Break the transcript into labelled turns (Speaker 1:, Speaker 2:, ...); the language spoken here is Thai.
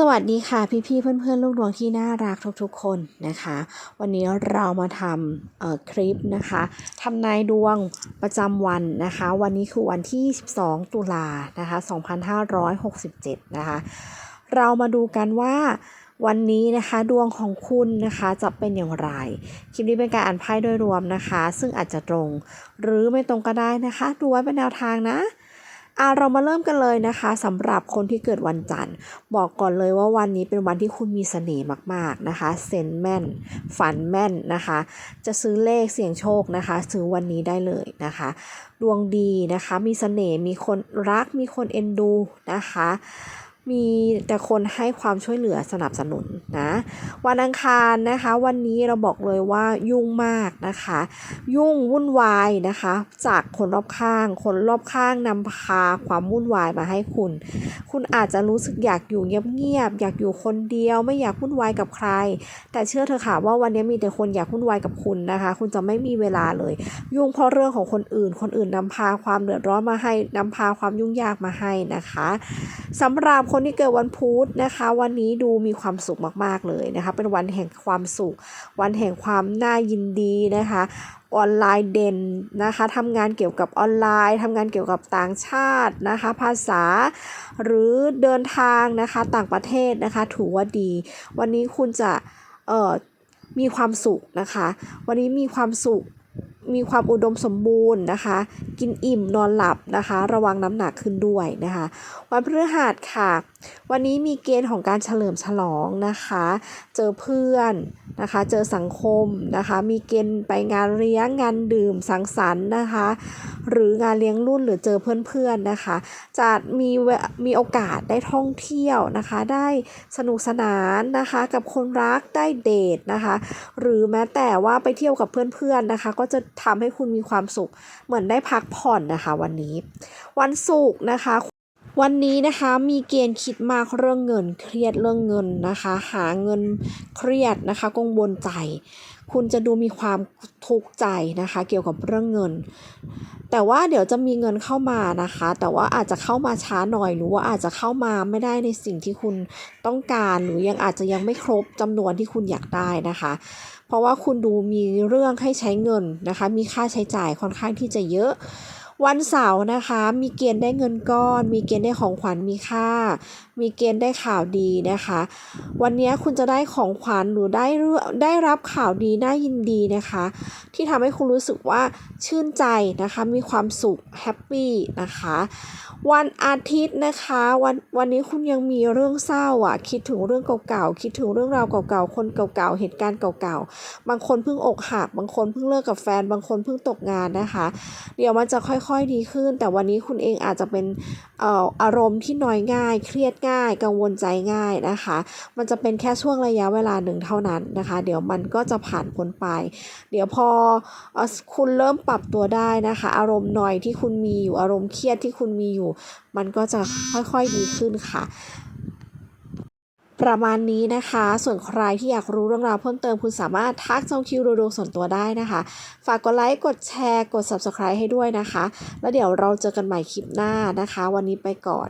Speaker 1: สวัสดีค่ะพี่ๆเพื่อนๆลูกดวงที่น่ารักทุกๆคนนะคะ วันนี้เรามาทำคลิปนะคะทำนายดวงประจำวันนะคะ วันนี้คือวันที่ 12 ตุลานะคะ2567 นะคะ เรามาดูกันว่าวันนี้นะคะดวงของคุณนะคะจะเป็นอย่างไร คลิปนี้เป็นการอ่านไพ่โดยรวมนะคะ ซึ่งอาจจะตรง หรือไม่ตรงก็ได้นะคะ ดูไว้เป็นแนวทางนะ อะเรามาเริ่มกันเลยนะคะสำหรับคนที่เกิดวันจันทร์ บอกก่อนเลยว่าวันนี้เป็นวันที่คุณมีเสน่ห์มากๆนะคะเซนแม่น ฝันแม่นนะคะ จะซื้อเลขเสี่ยงโชคนะคะ ซื้อวันนี้ได้เลยนะคะ ดวงดีนะคะ มีเสน่ห์มีคนรักมีคนเอ็นดูนะคะ มีแต่คนให้ความช่วยเหลือสนับสนุนนะวันอังคารนะคะ วันนี้เราบอกเลยว่ายุ่งมากนะคะ ยุ่งวุ่นวายนะคะ จากคนรอบข้าง คนรอบข้างนำพาความวุ่นวายมาให้คุณ คุณอาจจะรู้สึกอยากอยู่เงียบๆอยากอยู่คนเดียวไม่อยากวุ่นวายกับใคร แต่เชื่อเถอะค่ะว่าวันนี้มีแต่คนอยากวุ่นวายกับคุณนะคะ คุณจะไม่มีเวลาเลย ยุ่งเพราะเรื่องของคนอื่น คนอื่นนำพาความเดือดร้อนมาให้นำพาความยุ่งยากมาให้นะคะสำหรับคนคนที่เกิดวันพุธนะคะ วันนี้ดูมีความสุขมากๆเลยนะคะ เป็นวันแห่งความสุข วันแห่งความน่ายินดีนะคะออนไลน์เด่นนะคะทำงานเกี่ยวกับออนไลน์ทำงานเกี่ยวกับต่างชาตินะคะ ภาษา หรือเดินทางนะคะต่างประเทศนะคะ ถือว่าดี วันนี้คุณจะเอ่อมีความสุขนะคะ วันนี้มีความสุข มีความอุดมสมบูรณ์นะคะ กินอิ่มนอนหลับนะคะ ระวังน้ำหนักขึ้นด้วยนะคะ วันพฤหัสค่ะ วันนี้มีเกณฑ์ของการเฉลิมฉลองนะคะ เจอเพื่อนนะคะ เจอสังคมนะคะ มีเกณฑ์ไปงานเลี้ยงงานดื่มสังสรรค์นะคะ หรืองานเลี้ยงรุ่นหรือเจอเพื่อนๆนะคะ จะมีเวมีโอกาสได้ท่องเที่ยวนะคะ ได้สนุกสนานนะคะ กับคนรักได้เดทนะคะ หรือแม้แต่ว่าไปเที่ยวกับเพื่อนๆนะคะ ก็จะทำให้คุณมีความสุข เหมือนได้พักผ่อนนะคะ วันนี้ วันศุกร์นะคะ วันนี้นะคะมีเกณฑ์คิดมากเรื่องเงิน เครียดเรื่องเงินนะคะ หาเงินเครียดนะคะกังวลใจ คุณจะดูมีความทุกข์ใจนะคะ เกี่ยวกับเรื่องเงิน แต่ว่าเดี๋ยวจะมีเงินเข้ามานะคะ แต่ว่าอาจจะเข้ามาช้าหน่อยหรือว่าอาจจะเข้ามาไม่ได้ในสิ่งที่คุณต้องการหรือยังอาจจะยังไม่ครบจำนวนที่คุณอยากได้นะคะ เพราะว่าคุณดูมีเรื่องให้ใช้เงินนะคะ มีค่าใช้จ่ายค่อนข้างที่จะเยอะ วันเสาร์นะคะ มีเกณฑ์ได้เงินก้อน มีเกณฑ์ได้ของขวัญมีค่า มีเกณฑ์ได้ข่าวดีนะคะ วันนี้คุณจะได้ของขวัญหรือได้เรื่อได้รับข่าวดีน่ายินดีนะคะ ที่ทำให้คุณรู้สึกว่าชื่นใจนะคะ มีความสุขแฮปปี้นะคะ วันอาทิตย์นะคะวันวันนี้คุณยังมีเรื่องเศร้าอะ คิดถึงเรื่องเก่าๆคิดถึงเรื่องราวเก่าๆคนเก่าๆเหตุการณ์เก่าๆบางคนเพิ่งอกหักบางคนเพิ่งเลิกกับแฟน บางคนเพิ่งตกงานนะคะ เดี๋ยวมันจะค่อยค่อยดีขึ้น แต่วันนี้คุณเองอาจจะเป็นเอ่ออารมณ์ที่น้อยง่าย เครียดง่าย กังวลใจง่ายนะคะ มันจะเป็นแค่ช่วงระยะเวลาหนึ่งเท่านั้นนะคะ เดี๋ยวมันก็จะผ่านพ้นไป เดี๋ยวพออคุณเริ่มปรับตัวได้นะคะ อารมณ์หน่อยที่คุณมีอยู่อารมณ์เครียดที่คุณมีอยู่ มันก็จะค่อยๆดีขึ้นค่ะ ประมาณนี้นะคะ ส่วนใครที่อยากรู้เรื่องราวเพิ่มเติมคุณสามารถทักจองคิวดูดวงส่วนตัวได้นะคะ ฝากกดไลค์กดแชร์ กด subscribe ให้ด้วยนะคะ แล้วเดี๋ยวเราเจอกันใหม่คลิปหน้านะคะ วันนี้ไปก่อน